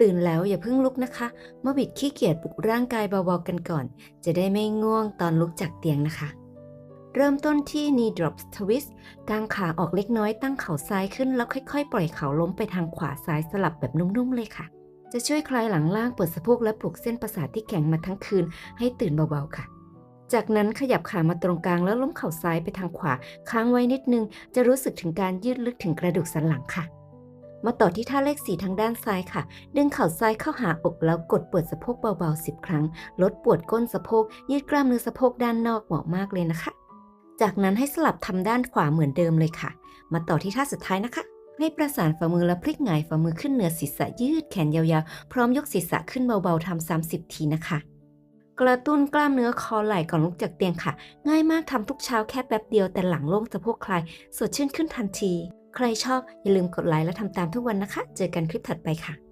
ตื่นแล้วอย่าเพิ่งลุกนะคะมื่อบิดขี้เกียจปลุกร่างกายเบาๆกันก่อน จะได้ไม่ง่วงตอนลุกจากเตียงนะคะ เริ่มต้นที่ knee drop twist กางขาออกเล็กน้อยตั้งเข่าซ้ายขึ้นแล้วค่อยๆ ปล่อยเข่าล้มไปทางขวาซ้ายสลับแบบนุ่มๆเลยค่ะ จะช่วยคลายหลังล่างเปิดสะโพกและปลุกเส้นประสาทที่แข็งมาทั้งคืนให้ตื่นเบาๆค่ะจากนั้นขยับขามาตรงกลางแล้วล้มเข่าซ้ายไปทางขวา ค้างไว้นิดนึง จะรู้สึกถึงการยืดลึกถึงกระดูกสันหลังค่ะ มาต่อที่ท่าเลขสีทางด้านซ้ายค่ะ ดึงเข่าซ้ายเข้าหาอกแล้วกดปิดสะโพกเบาๆ 10 ครั้ง ลดปวดก้นสะโพก ยืดกล้ามเนื้อสะโพกด้านนอกเหมาะมากเลยนะคะ จากนั้นให้สลับทำด้านขวาเหมือนเดิมเลยค่ะ มาต่อที่ท่าสุดท้ายนะคะ ให้ประสานฝ่ามือและพลิกหงายฝ่ามือขึ้นเหนือศีรษะยืดแขนยาวๆ พร้อมยกศีรษะขึ้นเบาๆทำ30 ทีนะคะ กระตุ้นกล้ามเนื้อคอไหล่ก่อนลุกจากเตียงค่ะ ง่ายมากทำทุกเช้าแค่แป๊บเดียวแต่หลังโล่งสะโพกคลาย สดชื่นขึ้นทันที ใครชอบอย่าลืมกดไลค์และทำตามทุกวันนะคะ เจอกันคลิปถัดไปค่ะ